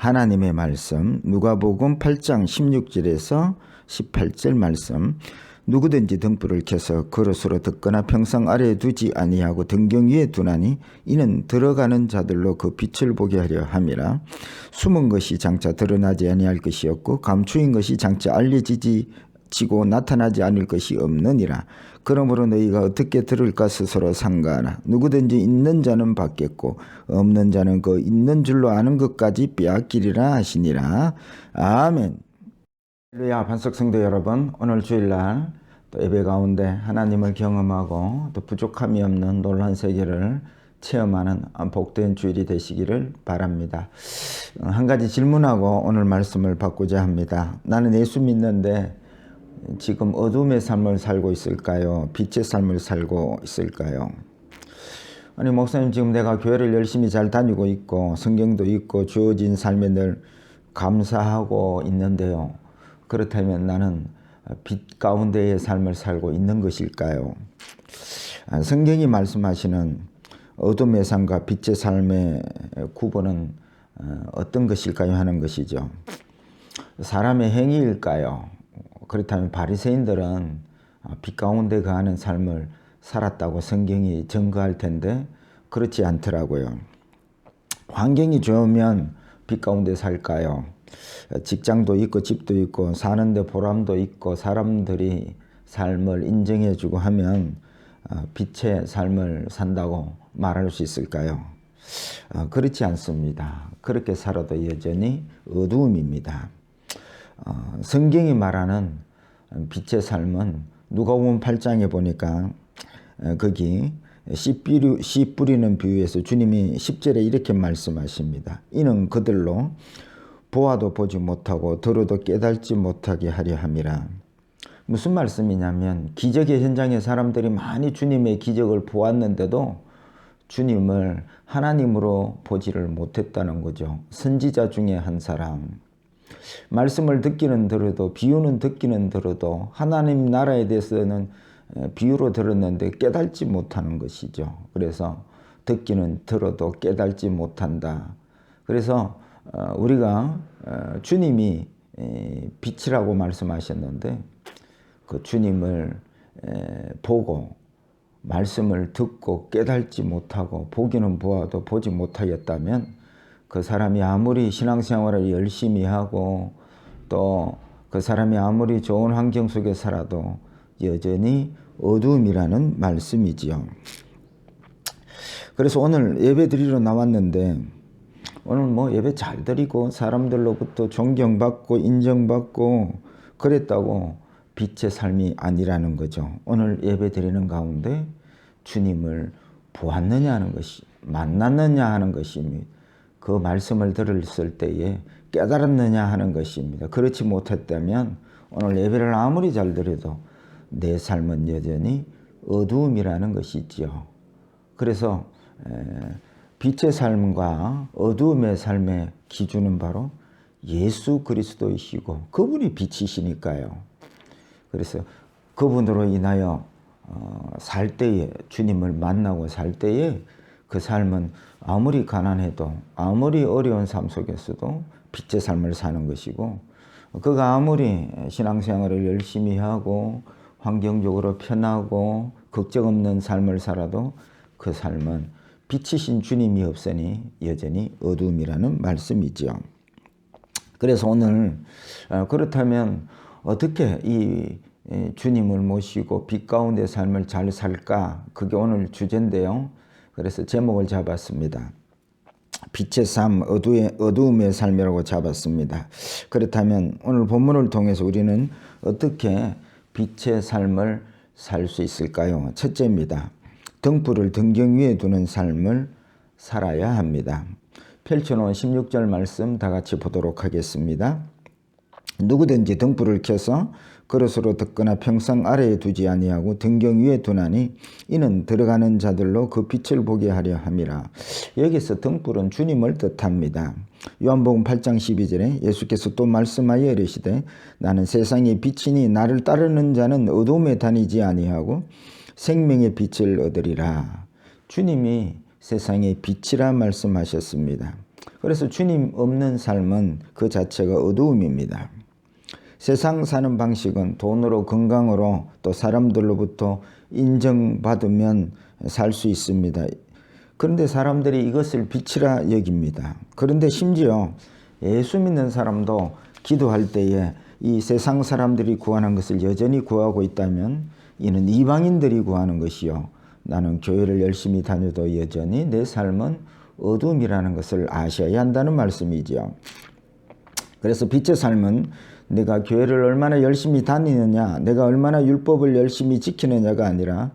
하나님의 말씀 누가복음 8장 16절에서 18절 말씀 누구든지 등불을 켜서 그릇으로 듣거나 평상 아래에 두지 아니하고 등경 위에 두나니 이는 들어가는 자들로 그 빛을 보게 하려 함이라. 숨은 것이 장차 드러나지 아니할 것이었고 감추인 것이 장차 알려지지 지고 나타나지 않을 것이 없느니라. 그러므로 너희가 어떻게 들을까 스스로 상가하나 누구든지 있는 자는 받겠고 없는 자는 그 있는 줄로 아는 것까지 빼앗기리라 하시니라. 아멘. 할렐루야 반석 성도 여러분 오늘 주일날 또 예배 가운데 하나님을 경험하고 또 부족함이 없는 놀란 세계를 체험하는 복된 주일이 되시기를 바랍니다. 한 가지 질문하고 오늘 말씀을 받고자 합니다. 나는 예수 믿는데 지금 어둠의 삶을 살고 있을까요? 빛의 삶을 살고 있을까요? 아니 목사님 지금 내가 교회를 열심히 잘 다니고 있고 성경도 있고 주어진 삶에 늘 감사하고 있는데요. 그렇다면 나는 빛 가운데의 삶을 살고 있는 것일까요? 아, 성경이 말씀하시는 어둠의 삶과 빛의 삶의 구분은 어, 어떤 것일까요? 하는 것이죠. 사람의 행위일까요? 그렇다면 바리새인들은 빛 가운데 거하는 삶을 살았다고 성경이 증거할 텐데 그렇지 않더라고요. 환경이 좋으면 빛 가운데 살까요? 직장도 있고 집도 있고 사는데 보람도 있고 사람들이 삶을 인정해주고 하면 빛의 삶을 산다고 말할 수 있을까요? 그렇지 않습니다. 그렇게 살아도 여전히 어두움입니다. 어, 성경이 말하는 빛의 삶은 누가복음 8장에 보니까 어, 거기 씨, 뿌리, 씨 뿌리는 비유에서 주님이 10절에 이렇게 말씀하십니다. 이는 그들로 보아도 보지 못하고 들어도 깨달지 못하게 하려 함이라. 무슨 말씀이냐면 기적의 현장에 사람들이 많이 주님의 기적을 보았는데도 주님을 하나님으로 보지를 못했다는 거죠. 선지자 중에 한 사람. 말씀을 듣기는 들어도 비유는 듣기는 들어도 하나님 나라에 대해서는 비유로 들었는데 깨달지 못하는 것이죠. 그래서 듣기는 들어도 깨달지 못한다. 그래서 어, 우리가 어, 주님이 빛이라고 말씀하셨는데 그 주님을 보고 말씀을 듣고 깨달지 못하고 보기는 보아도 보지 못하였다면 그 사람이 아무리 신앙생활을 열심히 하고 또 그 사람이 아무리 좋은 환경 속에 살아도 여전히 어두움이라는 말씀이지요. 그래서 오늘 예배 드리러 나왔는데 오늘 뭐 예배 잘 드리고 사람들로부터 존경받고 인정받고 그랬다고 빛의 삶이 아니라는 거죠. 오늘 예배 드리는 가운데 주님을 보았느냐 하는 것이 만났느냐 하는 것입니다. 그 말씀을 들었을 때에 깨달았느냐 하는 것입니다. 그렇지 못했다면 오늘 예배를 아무리 잘 드려도 내 삶은 여전히 어두움이라는 것이지요. 그래서 빛의 삶과 어두움의 삶의 기준은 바로 예수 그리스도이시고 그분이 빛이시니까요. 그래서 그분으로 인하여 어, 살 때에 주님을 만나고 살 때에 그 삶은 아무리 가난해도 아무리 어려운 삶 속에서도 빛의 삶을 사는 것이고 그가 아무리 신앙생활을 열심히 하고 환경적으로 편하고 걱정 없는 삶을 살아도 그 삶은 빛이신 주님이 없으니 여전히 어둠이라는 말씀이죠. 그래서 오늘 어, 그렇다면 어떻게 이 주님을 모시고 빛 가운데 삶을 잘 살까? 그게 오늘 주제인데요. 그래서 제목을 잡았습니다. 빛의 삶, 어두의, 어두움의 삶이라고 잡았습니다. 그렇다면 오늘 본문을 통해서 우리는 어떻게 빛의 삶을 살 수 있을까요? 첫째입니다. 등불을 등경 위에 두는 삶을 살아야 합니다. 펼쳐놓은 16절 말씀 다 같이 보도록 하겠습니다. 누구든지 등불을 켜서 그릇으로 듣거나 평상 아래에 두지 아니하고 등경 위에 두나니 이는 들어가는 자들로 그 빛을 보게 하려 함이라. 여기서 등불은 주님을 뜻합니다. 요한복음 8장 12절에 예수께서 또 말씀하여 이르시되 나는 세상의 빛이니 나를 따르는 자는 어둠에 다니지 아니하고 생명의 빛을 얻으리라. 주님이 세상의 빛이라 말씀하셨습니다. 그래서 주님 없는 삶은 그 자체가 어두움입니다. 세상 사는 방식은 돈으로 건강으로 또 사람들로부터 인정받으면 살 수 있습니다. 그런데 사람들이 이것을 빛이라 여깁니다. 그런데 심지어 예수 믿는 사람도 기도할 때에 이 세상 사람들이 구하는 것을 여전히 구하고 있다면 이는 이방인들이 구하는 것이요. 나는 교회를 열심히 다녀도 여전히 내 삶은 어둠이라는 것을 아셔야 한다는 말씀이지요. 그래서 빛의 삶은 내가 교회를 얼마나 열심히 다니느냐, 내가 얼마나 율법을 열심히 지키느냐가 아니라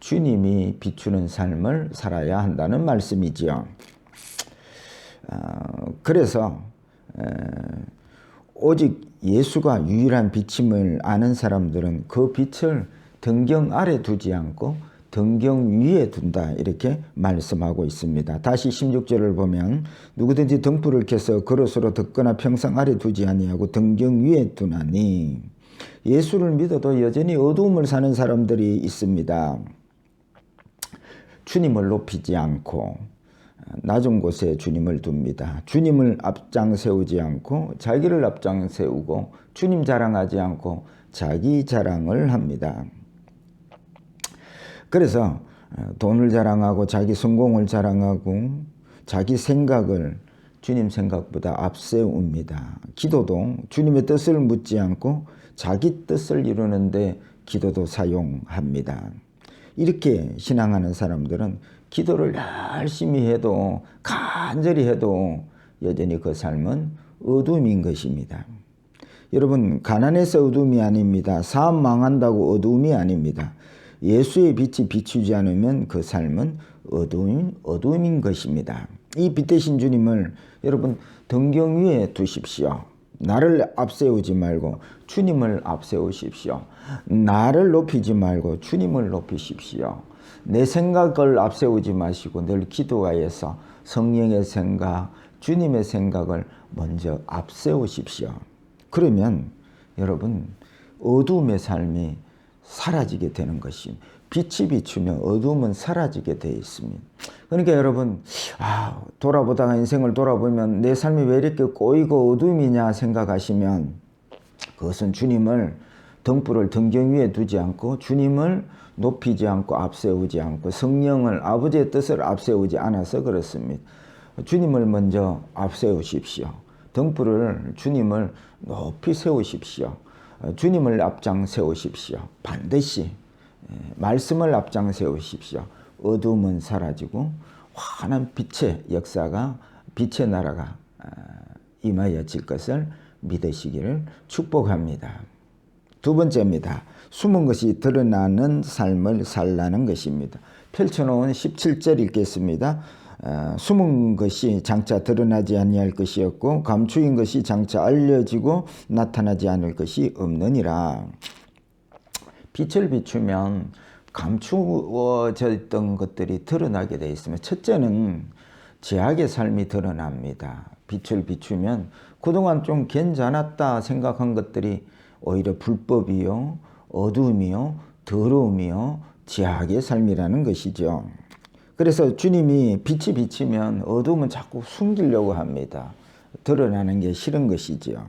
주님이 비추는 삶을 살아야 한다는 말씀이지요. 어, 그래서 에, 오직 예수가 유일한 빛임을 아는 사람들은 그 빛을 등경 아래 두지 않고 등경 위에 둔다 이렇게 말씀하고 있습니다. 다시 16절을 보면 누구든지 등불을 켜서 그릇으로 덮거나 평상 아래 두지 아니하고 등경 위에 두나니 예수를 믿어도 여전히 어두움을 사는 사람들이 있습니다. 주님을 높이지 않고 낮은 곳에 주님을 둡니다. 주님을 앞장 세우지 않고 자기를 앞장 세우고 주님 자랑하지 않고 자기 자랑을 합니다. 그래서 어, 돈을 자랑하고 자기 성공을 자랑하고 자기 생각을 주님 생각보다 앞세웁니다. 기도도 주님의 뜻을 묻지 않고 자기 뜻을 이루는데 기도도 사용합니다. 이렇게 신앙하는 사람들은 기도를 열심히 해도 간절히 해도 여전히 그 삶은 어둠인 것입니다. 여러분 가난해서 어둠이 아닙니다. 사업 망한다고 어둠이 아닙니다. 예수의 빛이 비추지 않으면 그 삶은 어두운, 어두움인 것입니다. 이 빛 대신 주님을 여러분 등경 위에 두십시오. 나를 앞세우지 말고 주님을 앞세우십시오. 나를 높이지 말고 주님을 높이십시오. 내 생각을 앞세우지 마시고 늘 기도하여서 성령의 생각, 주님의 생각을 먼저 앞세우십시오. 그러면 여러분 어두움의 삶이 사라지게 되는 것이 빛이 비추면 어두움은 사라지게 되어 있습니다. 그러니까 여러분 아 돌아보다가 인생을 돌아보면 내 삶이 왜 이렇게 꼬이고 어두움이냐 생각하시면 그것은 주님을 등불을 등경 위에 두지 않고 주님을 높이지 않고 앞세우지 않고 성령을 아버지의 뜻을 앞세우지 않아서 그렇습니다. 주님을 먼저 앞세우십시오. 등불을 주님을 높이 세우십시오. 주님을 앞장 세우십시오. 반드시 예, 말씀을 앞장 세우십시오. 어둠은 사라지고 환한 빛의 역사가 빛의 나라가 아, 임하여질 것을 믿으시기를 축복합니다. 두 번째입니다. 숨은 것이 드러나는 삶을 살라는 것입니다. 펼쳐놓은 17절 읽겠습니다. 어, 숨은 것이 장차 드러나지 아니할 것이었고 감추인 것이 장차 알려지고 나타나지 않을 것이 없느니라. 빛을 비추면 감추어져 있던 것들이 드러나게 되어 있으면 첫째는 제약의 삶이 드러납니다. 빛을 비추면 그동안 좀 괜찮았다 생각한 것들이 오히려 불법이요, 어두움이요, 더러움이요, 제약의 삶이라는 것이죠. 그래서 주님이 빛이 비치면 어둠은 자꾸 숨기려고 합니다. 드러나는 게 싫은 것이지요.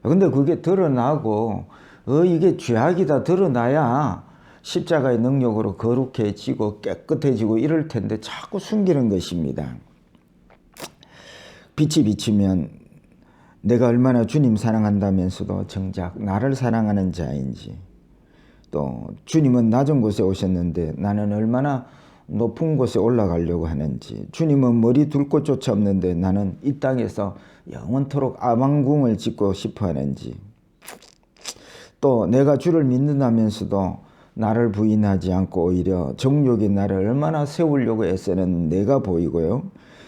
근데 그게 드러나고, 어, 이게 죄악이다 드러나야 십자가의 능력으로 거룩해지고 깨끗해지고 이럴 텐데 자꾸 숨기는 것입니다. 빛이 비치면 내가 얼마나 주님 사랑한다면서도 정작 나를 사랑하는 자인지 또 주님은 낮은 곳에 오셨는데 나는 얼마나 높은 곳에 올라가려고 하는지 주님은 머리 둘 곳조차 없는데 나는 이 땅에서 영원토록 아방궁을 짓고 싶어 하는지 또 내가 주를 믿는다면서도 나를 부인하지 않고 오히려 정욕이 나를 얼마나 세우려고 애쓰는 내가 보이고요.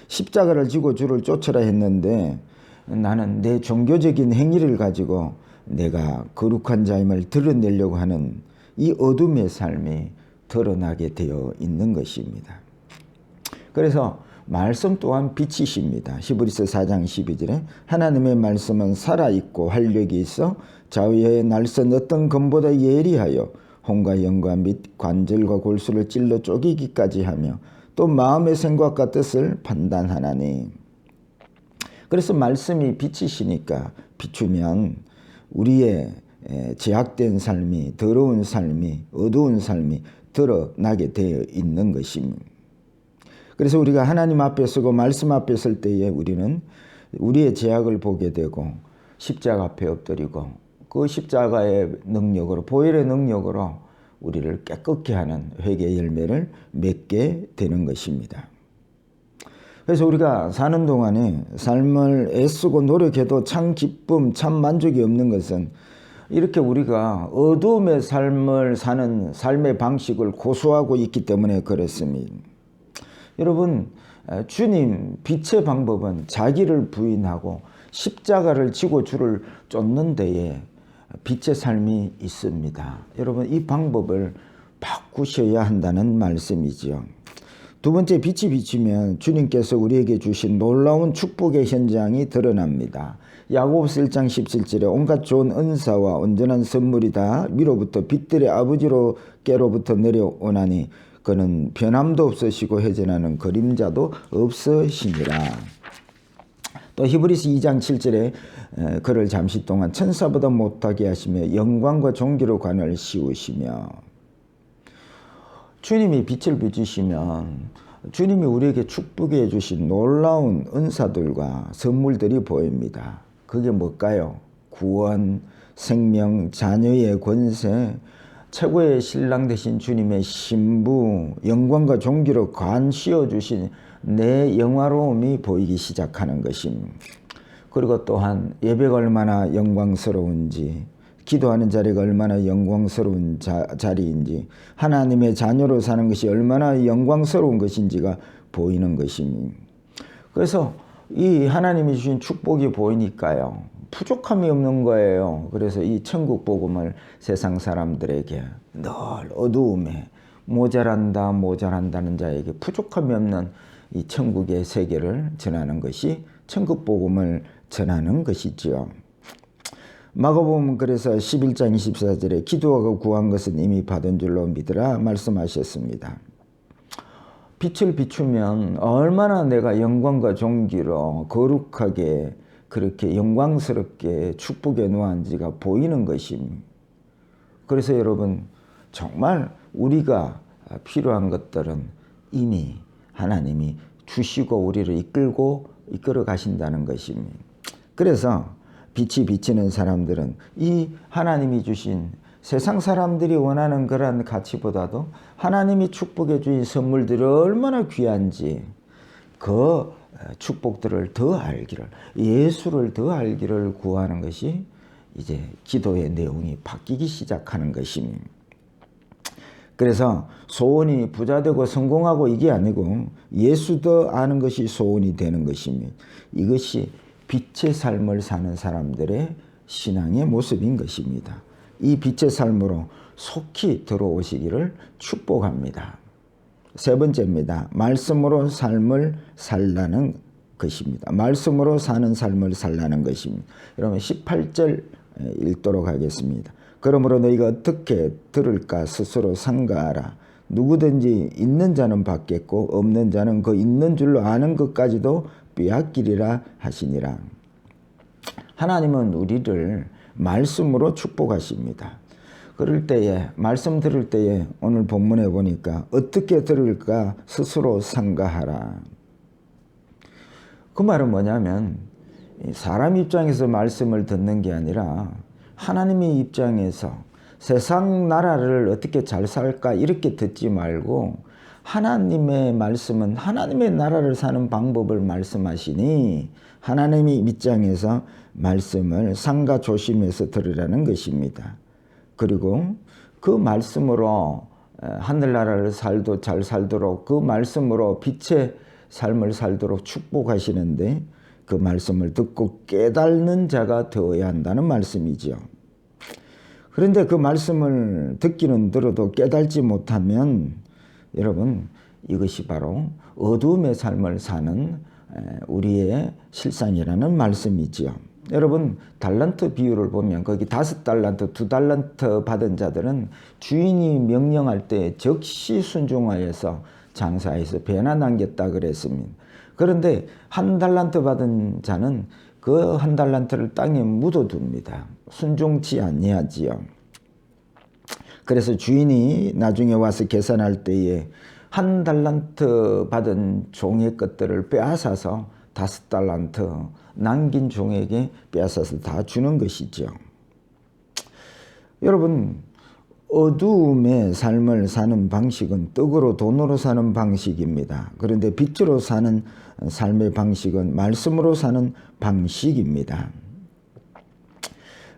십자가를 지고 주를 쫓으라 했는데 나는 내 종교적인 행위를 가지고 내가 거룩한 자임을 드러내려고 하는 이 어둠의 삶이 드러나게 되어 있는 것입니다. 그래서 말씀 또한 빛이십니다. 히브리서 4장 12절에 하나님의 말씀은 살아있고 활력이 있어 좌우의 날선 어떤 검보다 예리하여 혼과 영과 및 관절과 골수를 찔러 쪼개기까지 하며 또 마음의 생각과 뜻을 판단하나니 그래서 말씀이 빛이시니까 비추면 우리의 에, 제약된 삶이 더러운 삶이 어두운 삶이 드러나게 되어 있는 것입니다. 그래서 우리가 하나님 앞에 서고 말씀 앞에 설 때에 우리는 우리의 제약을 보게 되고 십자가 앞에 엎드리고 그 십자가의 능력으로 보혈의 능력으로 우리를 깨끗게 하는 회개 열매를 맺게 되는 것입니다. 그래서 우리가 사는 동안에 삶을 애쓰고 노력해도 참 기쁨, 참 만족이 없는 것은 이렇게 우리가 어두움의 삶을 사는 삶의 방식을 고수하고 있기 때문에 그렇습니다. 여러분, 주님 빛의 방법은 자기를 부인하고 십자가를 지고 주를 쫓는 데에 빛의 삶이 있습니다. 여러분, 이 방법을 바꾸셔야 한다는 말씀이지요. 두 번째 빛이 비치면 주님께서 우리에게 주신 놀라운 축복의 현장이 드러납니다. 야고보서 1장 17절에 온갖 좋은 은사와 온전한 선물이 다 위로부터 빛들의 아버지로 깨로부터 내려오나니 그는 변함도 없으시고 회전하는 그림자도 없으시니라. 또 히브리스 2장 7절에 그를 잠시 동안 천사보다 못하게 하시며 영광과 존귀로 관을 씌우시며 주님이 빛을 비추시면 주님이 우리에게 축복해 주신 놀라운 은사들과 선물들이 보입니다. 그게 뭘까요? 구원, 생명, 자녀의 권세, 최고의 신랑 되신 주님의 신부, 영광과 존귀로 관 씌워 주신 내 영화로움이 보이기 시작하는 것입니다. 그리고 또한 예배가 얼마나 영광스러운지, 기도하는 자리가 얼마나 영광스러운 자, 자리인지, 하나님의 자녀로 사는 것이 얼마나 영광스러운 것인지가 보이는 것입니다. 그래서 이 하나님이 주신 축복이 보이니까요. 부족함이 없는 거예요. 그래서 이 천국 복음을 세상 사람들에게 늘 어두움에 모자란다 모자란다는 자에게 부족함이 없는 이 천국의 세계를 전하는 것이 천국 복음을 전하는 것이지요. 마가복음 그래서 11장 24절에 기도하고 구한 것은 이미 받은 줄로 믿으라 말씀하셨습니다. 빛을 비추면 얼마나 내가 영광과 존귀로 거룩하게 그렇게 영광스럽게 축복에 놓았는지가 보이는 것입니다. 그래서 여러분 정말 우리가 필요한 것들은 이미 하나님이 주시고 우리를 이끌고 이끌어 가신다는 것입니다. 그래서 빛이 비치는 사람들은 이 하나님이 주신 세상 사람들이 원하는 그런 가치보다도 하나님이 축복해 주신 선물들이 얼마나 귀한지 그 축복들을 더 알기를 예수를 더 알기를 구하는 것이 이제 기도의 내용이 바뀌기 시작하는 것입니다. 그래서 소원이 부자되고 성공하고 이게 아니고 예수 더 아는 것이 소원이 되는 것입니다. 이것이 빛의 삶을 사는 사람들의 신앙의 모습인 것입니다. 이 빛의 삶으로 속히 들어오시기를 축복합니다. 세 번째입니다. 말씀으로 삶을 살라는 것입니다. 말씀으로 사는 삶을 살라는 것입니다. 여러분 18절 읽도록 하겠습니다. 그러므로 너희가 어떻게 들을까 스스로 상가하라. 누구든지 있는 자는 받겠고 없는 자는 그 있는 줄로 아는 것까지도 빼앗기리라 하시니라. 하나님은 우리를 말씀으로 축복하십니다. 그럴 때에 말씀 들을 때에 오늘 본문에 보니까 어떻게 들을까 스스로 상가하라. 그 말은 뭐냐면 사람 입장에서 말씀을 듣는 게 아니라 하나님의 입장에서 세상 나라를 어떻게 잘 살까 이렇게 듣지 말고 하나님의 말씀은 하나님의 나라를 사는 방법을 말씀하시니 하나님의 입장에서 말씀을 상가 조심해서 들으라는 것입니다. 그리고 그 말씀으로 하늘나라를 살도 잘 살도록 그 말씀으로 빛의 삶을 살도록 축복하시는데 그 말씀을 듣고 깨닫는 자가 되어야 한다는 말씀이지요. 그런데 그 말씀을 듣기는 들어도 깨달지 못하면 여러분 이것이 바로 어두움의 삶을 사는 우리의 실상이라는 말씀이지요. 여러분 달란트 비율을 보면 거기 다섯 달란트, 두 달란트 받은 자들은 주인이 명령할 때 즉시 순종하여서 장사해서 배나 남겼다 그랬습니다. 그런데 한 달란트 받은 자는 그 한 달란트를 땅에 묻어둡니다. 순종치 아니하지요. 그래서 주인이 나중에 와서 계산할 때에 한 달란트 받은 종의 것들을 빼앗아서 다섯 달란트 남긴 종에게 빼앗아서 다 주는 것이죠. 여러분 어두움의 삶을 사는 방식은 떡으로 돈으로 사는 방식입니다. 그런데 빛으로 사는 삶의 방식은 말씀으로 사는 방식입니다.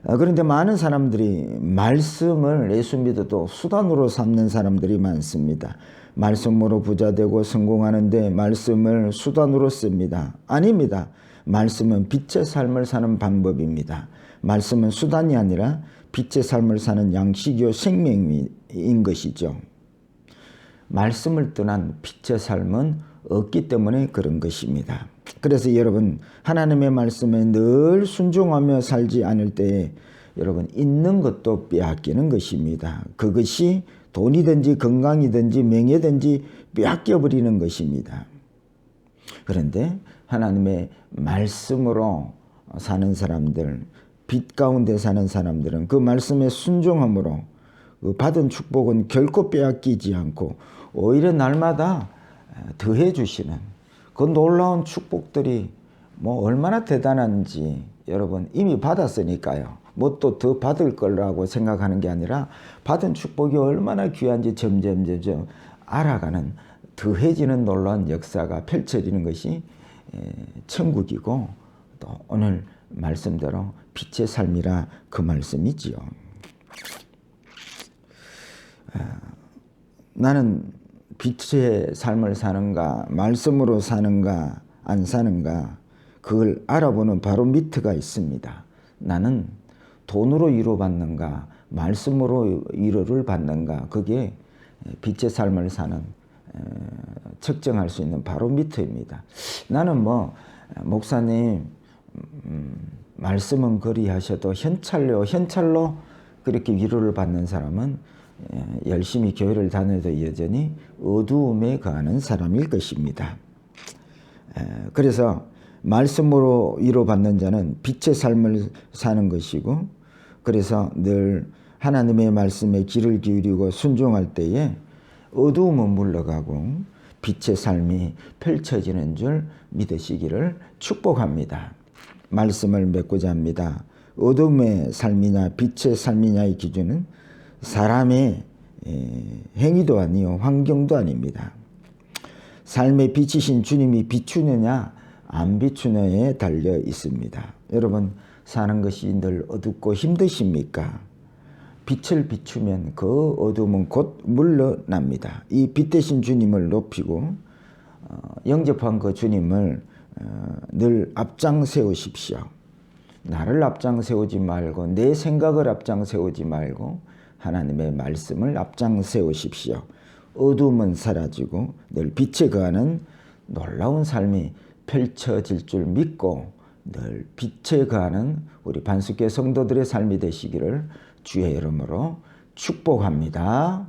어, 그런데 많은 사람들이 말씀을 예수 믿어도 수단으로 삼는 사람들이 많습니다. 말씀으로 부자되고 성공하는데 말씀을 수단으로 씁니다. 아닙니다. 말씀은 빛의 삶을 사는 방법입니다. 말씀은 수단이 아니라 빛의 삶을 사는 양식이요 생명인 것이죠. 말씀을 떠난 빛의 삶은 없기 때문에 그런 것입니다. 그래서 여러분 하나님의 말씀에 늘 순종하며 살지 않을 때에 여러분 있는 것도 빼앗기는 것입니다. 그것이 돈이든지 건강이든지 명예든지 빼앗겨 버리는 것입니다. 그런데 하나님의 말씀으로 사는 사람들, 빛 가운데 사는 사람들은 그 말씀에 순종함으로 그 받은 축복은 결코 빼앗기지 않고 오히려 날마다 더해 주시는 그 놀라운 축복들이 뭐 얼마나 대단한지 여러분 이미 받았으니까요. 뭐 또 더 받을 거라고 생각하는 게 아니라 받은 축복이 얼마나 귀한지 점점 점점 알아가는 더해지는 놀라운 역사가 펼쳐지는 것이 천국이고 또 오늘 말씀대로 빛의 삶이라 그 말씀이지요. 아, 나는 빛의 삶을 사는가, 말씀으로 사는가, 안 사는가, 그걸 알아보는 바로 미트가 있습니다. 나는 돈으로 위로받는가, 말씀으로 위로를 받는가, 그게 빛의 삶을 사는 측정할 수 있는 바로 미트입니다. 나는 뭐, 목사님, 음, 말씀은 그리 하셔도 현찰로, 현찰로 그렇게 위로를 받는 사람은 예, 열심히 교회를 다녀도 여전히 어두움에 거하는 사람일 것입니다. 그래서 말씀으로 위로받는 자는 빛의 삶을 사는 것이고 그래서 늘 하나님의 말씀에 귀를 기울이고 순종할 때에 어두움은 물러가고 빛의 삶이 펼쳐지는 줄 믿으시기를 축복합니다. 말씀을 맺고자 합니다. 어둠의 삶이냐 빛의 삶이냐의 기준은 사람의 행위도 아니요 환경도 아닙니다. 삶의 빛이신 주님이 비추느냐 안 비추느냐에 달려 있습니다. 여러분 사는 것이 늘 어둡고 힘드십니까? 빛을 비추면 그 어둠은 곧 물러납니다. 이 빛 대신 주님을 높이고 어, 영접한 그 주님을 어, 늘 앞장 세우십시오. 나를 앞장 세우지 말고 내 생각을 앞장 세우지 말고 하나님의 말씀을 앞장 세우십시오. 어둠은 사라지고 늘 빛에 거하는 놀라운 삶이 펼쳐질 줄 믿고 늘 빛에 거하는 우리 반숙계 성도들의 삶이 되시기를 주의 이름으로 축복합니다.